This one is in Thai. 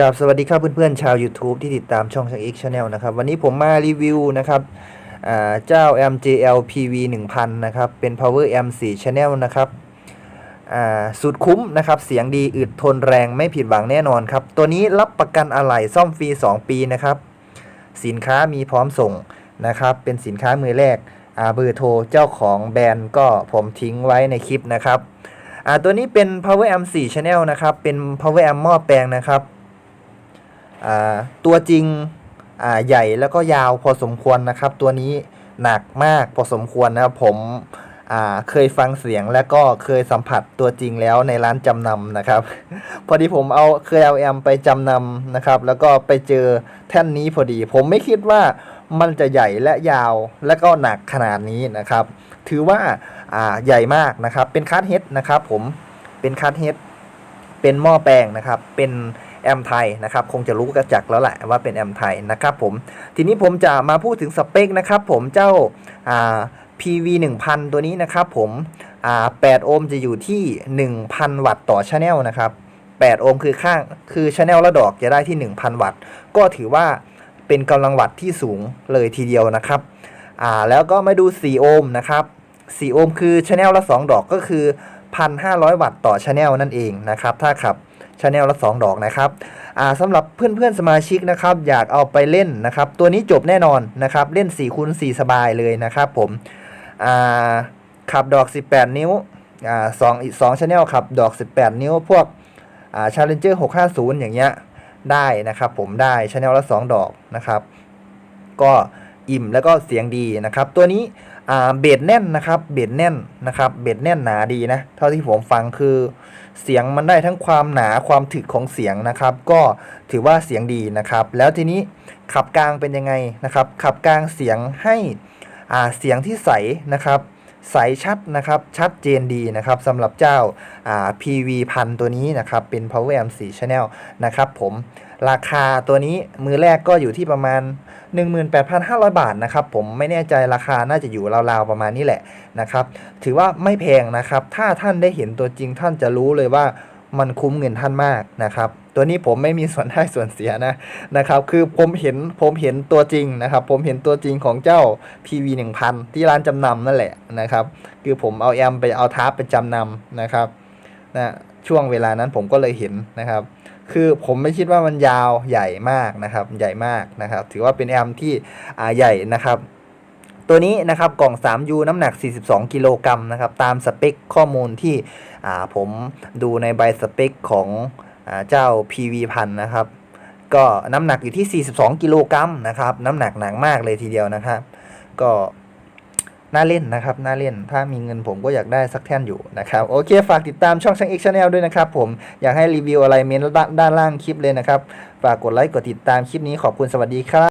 กับสวัสดีครับเพื่อนๆชาว YouTube ที่ติดตามช่องช่าง X Channel นะครับ วันนี้ผมมารีวิวนะครับเจ้า MJL PV 1000 นะครับ เป็น Power M 4 Channel นะครับสุดคุ้มนะครับ เสียงดีอึดทนแรงไม่ผิดหวังแน่นอนครับ ตัวนี้รับประกันอะไหล่ซ่อมฟรี 2 ปีนะครับ สินค้ามีพร้อมส่งนะครับ เป็นสินค้ามือแรกเบอร์โทรเจ้าของแบรนด์ก็ผมทิ้งไว้ในคลิปนะครับตัวนี้เป็น Power M 4 Channel นะครับ เป็น Power M หม้อแปลงนะครับ ตัวจริงใหญ่แล้วก็ยาวพอสมควรนะครับ ตัวนี้หนักมากพอสมควรนะครับผมเคยฟังเสียงแล้วก็เคยสัมผัสตัวจริงแล้วในร้านจำนำนะครับ พอดีผมเอาเคยเอาแอมไปจำนำนะครับ แล้วก็ไปเจอแท่นนี้พอดี ผมไม่คิดว่ามันจะใหญ่และยาวและก็หนักขนาดนี้นะครับ ถือว่าอ่าใหญ่มากนะครับ เป็นคัสเฮดนะครับผมเป็นคัสเฮดเป็นหม้อแปลงนะครับ เป็น แอมไทยนะครับคงจะรู้กระจักแล้วแหละว่าเป็นแอมไทยนะครับผมทีนี้ผมจะมาพูดถึงสเปคนะครับผมเจ้า PV 1000 ตัวนี้นะครับผม8โอห์มจะอยู่ที่ 1,000 วัตต์ต่อชแนลนะครับ8โอห์มคือข้างคือชแนลละดอกจะได้ที่ 1,000 วัตต์ ก็ถือว่าเป็นกำลังวัตต์ที่สูงเลยทีเดียวนะครับแล้วก็มาดู 4 โอห์มนะครับ 4 โอห์มคือชแนลละ 2 ดอกก็คือ 1,500 วัตต์ต่อชแนลนั่นเองนะครับ ถ้าขับ ชาแนลละ 2 ดอกนะครับอ่าสำหรับเพื่อนๆสมาชิกนะครับอยากเอาไปเล่นนะครับ ตัวนี้จบแน่นอนนะครับ เล่น4คูณ4สบายเลยนะครับผมอ่าขับดอก 18 นิ้วอ่าสองอีกสองชาแนลขับดอก 18 นิ้วพวกอ่า Challenger 650 อย่างเงี้ยได้นะครับผมได้ชาแนลละ 2 ดอกนะครับ ก็ อิ่มแล้วก็เสียงดีนะครับ ตัวนี้เบสแน่นนะครับเบสแน่นนะครับเบสแน่นหนาดีนะเท่าที่ผมฟังคือ เสียงมันได้ทั้งความหนาความถึกของเสียงนะครับ ก็ถือว่าเสียงดีนะครับ แล้วทีนี้ขับกลางเป็นยังไงนะครับ ขับกลางเสียงให้เสียงที่ใสนะครับ ใสชัดนะครับชัดเจนดีนะครับสำหรับเจ้าา PV พันตัวนี้นะครับเป็น Power Amp 4 Channel นะครับผมราคาตัวนี้มือแรกก็อยู่ที่ประมาณ 18,500 บาทนะครับผมไม่แน่ใจราคาน่าจะอยู่ราวๆประมาณนี้แหละนะครับถือว่าไม่แพงนะครับถ้าท่านได้เห็นตัวจริงท่านจะรู้เลยว่า มันคุ้มเงินท่านมากนะครับ ตัวนี้ผมไม่มีส่วนได้ส่วนเสียนะนะครับ คือผมเห็นผมเห็นตัวจริงนะครับ ผมเห็นตัวจริงของเจ้า PV 1000 ที่ร้านจำนำนั่นแหละนะครับ คือผมเอาแอมไปเอาทาร์ปไปจำนำนะครับนะช่วงเวลานั้นผมก็เลยเห็นนะครับ คือผมไม่คิดว่ามันยาวใหญ่มากนะครับ ใหญ่มากนะครับ ถือว่าเป็นแอมที่อาใหญ่นะครับ ตัวนี้นะครับกล่อง 3U น้ำหนัก 42 กิโลกรัมนะครับตามสเปคข้อมูลที่ผมดูในใบสเปคของอเจ้า PV พันนะครับก็น้ำหนักอยู่ที่ 42 กิโลกรัมนะครับน้ำหนักหนักมากเลยทีเดียวนะครับก็น่าเล่นนะครับน่าเล่นถ้ามีเงินผมก็อยากได้สักแท่นอยู่นะครับโอเคฝากติดตามช่องช่าง X Channel ด้วยนะครับผมอยากให้รีวิวอะไรเมนด้านล่างคลิปเลยนะครับฝากกดไลค์กดติดตามคลิปนี้ขอบคุณสวัสดีครับ